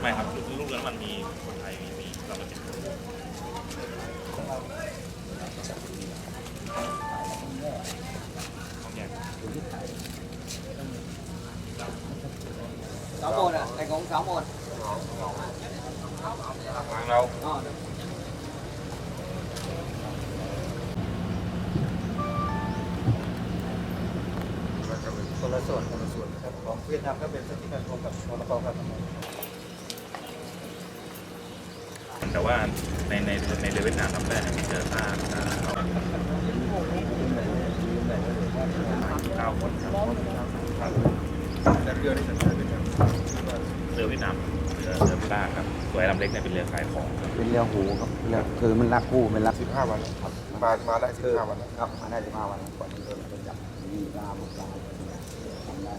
ไม่ครับลูกเรือน้ำมันมีคนไทยมีมีเราก็ติดต้องแยก sáu một à thành công sáu một ทางเรา Ờ, คนละส่วนคนละส่วนครับของเวียดนามก็เป็นสติการรวมกับมรกการทำงาน แต่ว่าในในในเรือเวียดนามลำแรกเนี่ยเจอท่าท่าเขาเก้าคนครับแต่เรือที่สัญชาติเวียดนามเรือเวียดนามเรือเรือพิล่าครับส่วไอ้ลำเล็กเนี่ยเป็นเรือขายของเป็นเรือหูครับเรือคือมันรักคู่เป็นรักสิบห้าวันครับมามาได้สิบห้าวันแล้วครับมาได้สิบห้าวันก่อนที่โดนโดนจับมีปลาหมดปลาทำได้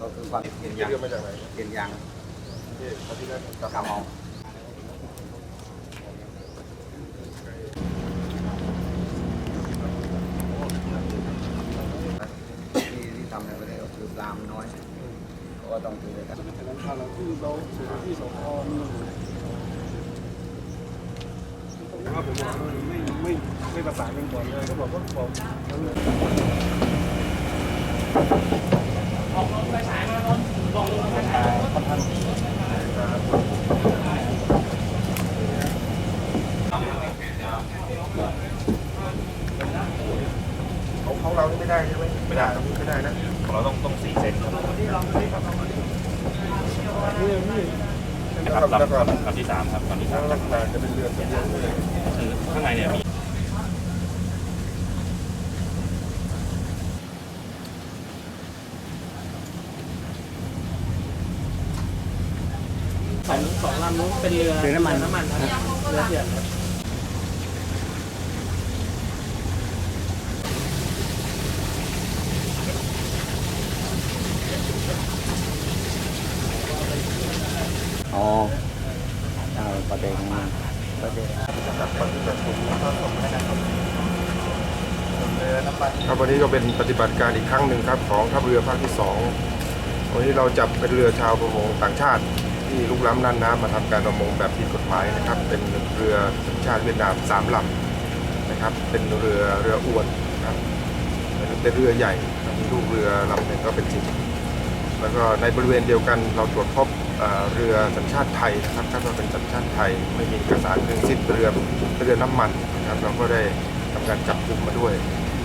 ก็คือความเห็นเรือมาจากไหนเปลี่ยนยางที่ประเทศนั้นกับเมาที่ที่ทำในประเทศก็คือปลามันน้อย ก็ต้องคือกันฉะนั้นทางเราที่เราสถานที่สพนี่ว่าผมบอกไม่ไม่ไม่ประสานกันก่อนเลยเขาบอกว่าบอกทั้งเลย ของของเรานี่ ได้ใช่ไหมไม่ได้ไม่ได้นะของเราต้องต้องสี่เซนครับนี่นี่ครับแล้วลำลำที่สามครับลำที่สามลักษณะจะเป็นเรือเป็นเรือเลยคือข้างในเนี่ยมีสองสองลำนู้นเป็นเรือเรือน้ำมันน้ำมันครับเรือเถื่อนครับ อ๋อเอาประเด็นประเด็นจากปฏิบัติผมแล้วก็ส่งให้นะครับเรือน้ำมันครับวันนี้ก็เป็นปฏิบัติการอีกครั้งหนึ่งครับ ของทัพเรือภาคที่สองวันนี้เราจับเป็นเรือชาวประมงต่างชาติ ที่ลุกล้ำน่านน้ำมาทำการประมงแบบผิดกฎหมายนะครับ เป็นเรือสัญชาติเวียดนามสามลำนะครับ เป็นเรือเรืออวนนะครับเป็นเรือใหญ่มีลูกเรือลำหนึ่งก็เป็นสิบแล้วก็ในบริเวณเดียวกันเราตรวจพบ เรือสัญชาติไทยนะครับคาดว่าเป็นสัญชาติไทยไม่มีเอกสารทั้งสิ้นเป็นเรือเรือน้ำมันนะครับเราก็ได้ทำการจับกลุ่มมาด้วย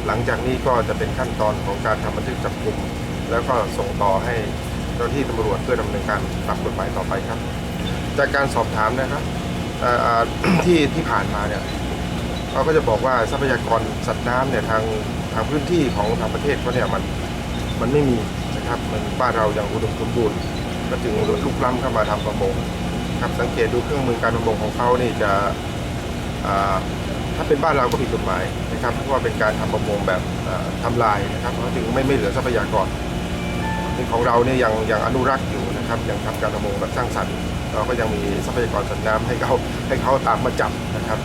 หลังจากนี้ก็จะเป็นขั้นตอนของการทำบันทึกจับกลุ่ม แล้วก็ส่งต่อให้เจ้าหน้าที่ตำรวจเพื่อดำเนินการตามกฎหมายต่อไปครับ จากการสอบถามนะครับที่ที่ผ่านมาเนี่ยเขาก็จะบอกว่าทรัพยากรสัตว์น้ำเนี่ยทางทางพื้นที่ของทางประเทศเขาเนี่ยมันมันไม่มีนะครับมันบ้านเรายังอุดมสมบูรณ์ ก็จึงลุกล้ำเข้ามาทำประมงครับสังเกตดูเครื่องมือการประมงของเขานี่จะถ้าเป็นบ้านเราก็ผิดกฎหมายนะครับเพราะว่าเป็นการทำประมงแบบอ่าทำลายนะครับเขาจึงไม่ไม่เหลือทรัพยากรซึ่งของเราเนี่ยยังยังอนุรักษ์อยู่นะครับยังทำการประมงแบบสร้างสรรค์เราก็ยังมีทรัพยากรสัตว์น้ำให้เขาให้เขาตามมาจับนะครับ